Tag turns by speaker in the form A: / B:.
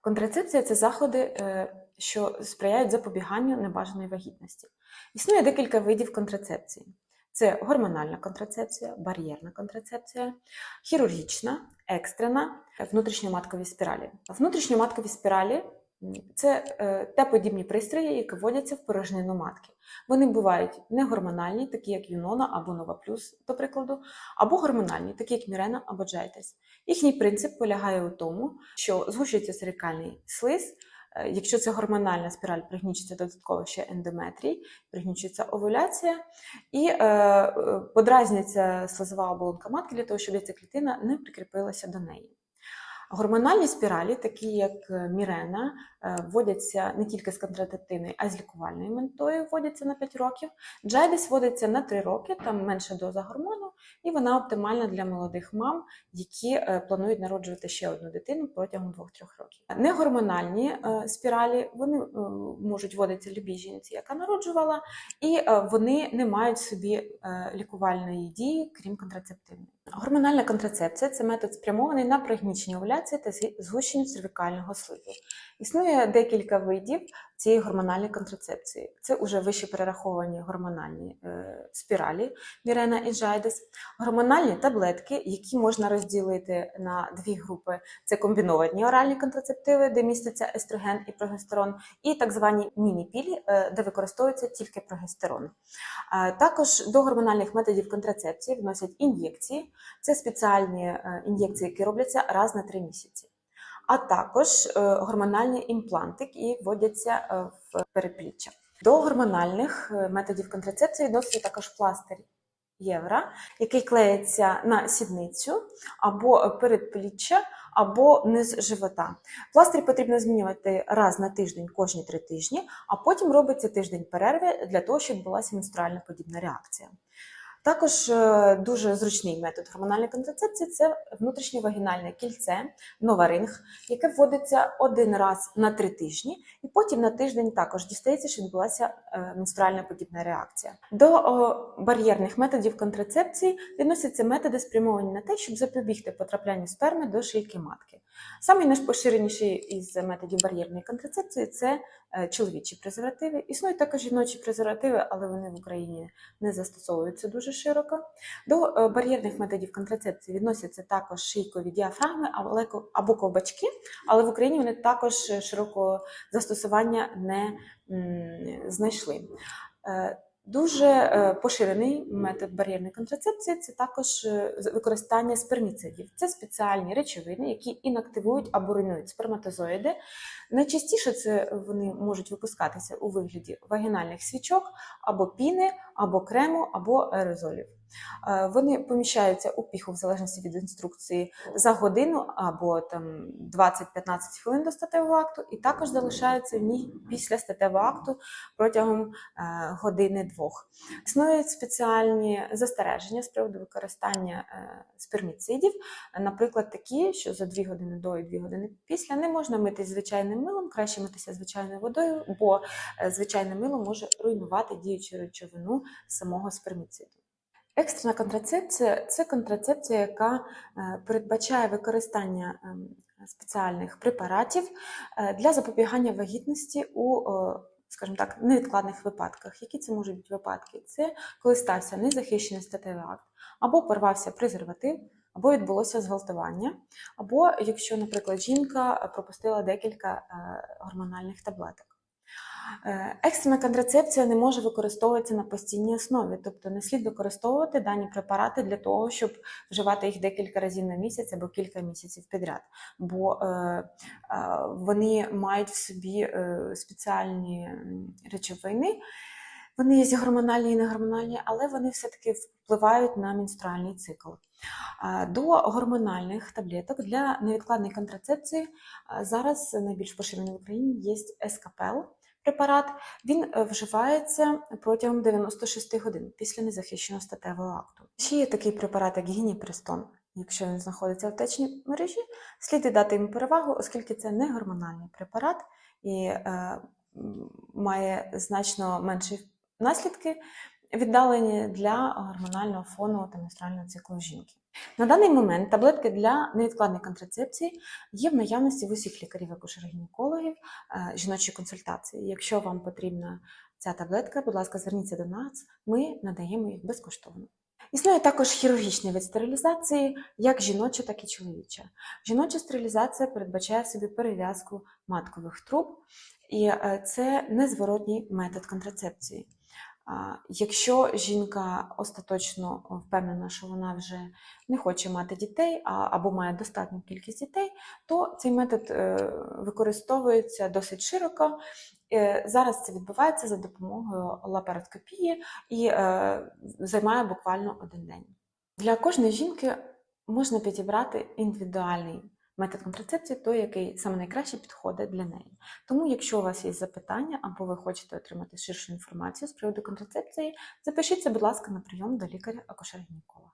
A: Контрацепція це заходи, е, що сприяють запобіганню небажаної вагітності. Існує декілька видів контрацепції: це гормональна контрацепція, бар'єрна контрацепція, хірургічна, екстрена, внутрішньоматкові спіралі. Внутрішньоматкові спіралі це е, те-подібні пристрої, які вводяться в порожнину матки. Вони бувають негормональні, такі як Юнона або Нова Плюс, до прикладу, або гормональні, такі як Мірена або Джайтес. Їхній принцип полягає у тому, що згущується цервікальний слиз. Е, Якщо це гормональна спіраль, пригнічується додатково ще ендометрій, пригнічується овуляція і е, е, подразнюється слизова оболонка матки для того, щоб яйцеклітина не прикріпилася до неї. Гормональні спіралі, такі як е, Мірена, е, вводяться не тільки з контрацептивною, а й з лікувальною метою, вводяться на 5 років. Джайдес вводиться на 3 роки, там менша доза гормону, і вона оптимальна для молодих мам, які е, планують народжувати ще одну дитину протягом 2-3 років. Негормональні спіралі вони можуть вводитися любій жінці, яка народжувала, і вони не мають собі лікувальної дії, крім контрацептивної. Гормональна контрацепція це метод спрямований на пригнічення овуляції та згущення цервікального слизу. Існує декілька видів цієї гормональної контрацепції. Це уже вище перераховані гормональні е, спіралі Мірена і Джайдес, гормональні таблетки, які можна розділити на дві групи: це комбіновані оральні контрацептиви, де міститься естроген і прогестерон, і так звані міні-пілі, е, де використовується тільки прогестерон. А Також до гормональних методів контрацепції вносять ін'єкції. Це спеціальні е, ін'єкції, які робляться раз на три місяці. А також е, гормональні імпланти, які вводяться е, в передпліччя. До гормональних е, методів контрацепції відноситься також пластир євра, який клеїться на сідницю або передпліччя, або низ живота. Пластир потрібно змінювати раз на тиждень кожні три тижні, а потім робиться тиждень перерви для того, щоб відбулася менструальна подібна реакція. Також е, дуже зручний метод гормональної контрацепції це внутрішньовагінальне кільце, новаринг, яке вводиться один раз на три тижні, і потім на тиждень також дістається, що відбулася е, менструальна подібна реакція. До бар'єрних методів контрацепції відносяться методи, спрямовані на те, щоб запобігти потраплянню сперми до шийки матки. Самий найпоширеніший із методів бар'єрної контрацепції це е, чоловічі презервативи. Існують також жіночі презервативи, але вони в Україні не застосовуються дуже широко. До е, бар'єрних методів контрацепції відносяться також шийкові діафрагми або ковбачки, але в Україні вони також е, широкого застосування не знайшли. Дуже е, поширений метод бар'єрної контрацепції це також е, використання сперміцидів. Це спеціальні речовини, які інактивують або руйнують сперматозоїди. Найчастіше це вони можуть випускатися у вигляді вагінальних свічок або піни, або крему, або аерозолів. Е, Вони поміщаються у піху в залежності від інструкції за годину або там 20-15 хвилин до статевого акту, і також залишаються в ній після статевого акту протягом е, години-двох. Існують спеціальні застереження з приводу використання е, сперміцидів, наприклад, такі, що за 2 години до і 2 години після не можна митись звичайним милом, краще митися звичайною водою, бо звичайне мило може руйнувати діючу речовину самого сперміциду. Екстрена контрацепція це контрацепція, яка е, передбачає використання ем, спеціальних препаратів е, для запобігання вагітності у, е, скажімо так, невідкладних випадках. Які це можуть бути випадки? Це коли стався незахищений статевий акт, або порвався презерватив, або відбулося зґвалтування, або якщо, наприклад, жінка пропустила декілька гормональних таблеток. Е, Екстрена контрацепція не може використовуватися на постійній основі, тобто не слід використовувати дані препарати для того, щоб вживати їх декілька разів на місяць або кілька місяців підряд, бо е, е, вони мають в собі спеціальні речовини. Вони є гормональні і негормональні, але вони все-таки впливають на менструальний цикл. До гормональних таблеток для невідкладної контрацепції зараз найбільш поширений в Україні є ескапел препарат. Він е, вживається протягом 96 годин після незахищеного статевого акту. Ще є такий препарат, як гініпрестон. Якщо він знаходиться в течній мережі, слід віддати йому перевагу, оскільки це не гормональний препарат і е, має значно менші наслідки віддалені для гормонального фону та менструального циклу жінки. На даний момент таблетки для невідкладної контрацепції є в наявності в усіх лікарів акушер-гінекологів е, жіночої консультації. Якщо вам потрібна ця таблетка, будь ласка, зверніться до нас, ми надаємо їх безкоштовно. Існує також хірургічний вид стерилізації, як жіноча, так і чоловіча. Жіноча стерилізація передбачає собі перев'язку маткових труб, і е, це незворотній метод контрацепції. Якщо жінка остаточно впевнена, що вона вже не хоче мати дітей або має достатню кількість дітей, то цей метод е, використовується досить широко. Е, Зараз це відбувається за допомогою лапароскопії і е, займає буквально один день. Для кожної жінки можна підібрати індивідуальний метод контрацепції, той, який саме найкраще підходить для неї. Тому, якщо у вас є запитання або ви хочете отримати ширшу інформацію з приводу контрацепції, запишіться, будь ласка, на прийом до лікаря-акушер-гінеколога.